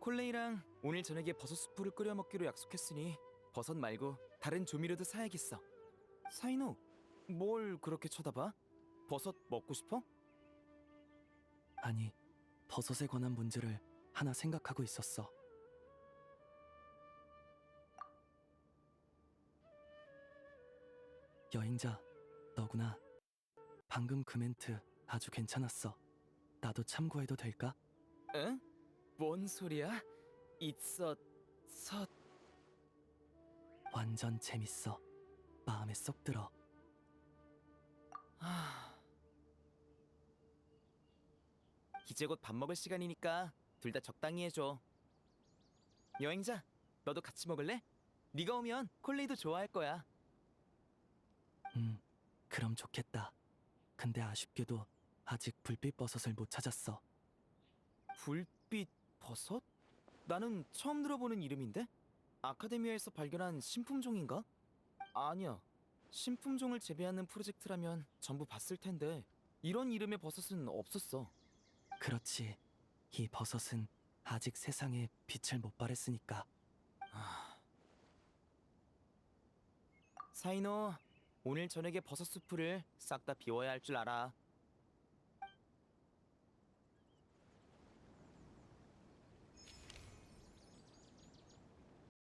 콜레이랑 오늘 저녁에 버섯 수프를 끓여 먹기로 약속했으니 버섯 말고 다른 조미료도 사야겠어. 사이노, 뭘 그렇게 쳐다봐? 버섯 먹고 싶어? 아니, 버섯에 관한 문제를 하나 생각하고 있었어. 여행자, 너구나. 방금 그 멘트 아주 괜찮았어. 나도 참고해도 될까? 응? 뭔 소리야? 있어, 서. 완전 재밌어. 마음에 쏙 들어. 하... 이제 곧 밥 먹을 시간이니까 둘 다 적당히 해줘. 여행자, 너도 같이 먹을래? 네가 오면 콜레이도 좋아할 거야. 음, 그럼 좋겠다. 근데 아쉽게도 아직 불빛 버섯을 못 찾았어. 불빛 버섯? 나는 처음 들어보는 이름인데? 아카데미아에서 발견한 신품종인가? 아니야. 신품종을 재배하는 프로젝트라면 전부 봤을 텐데 이런 이름의 버섯은 없었어. 그렇지. 이 버섯은 아직 세상에 빛을 못 발했으니까. 사이노, 오늘 저녁에 버섯 수프를 싹 다 비워야 할 줄 알아.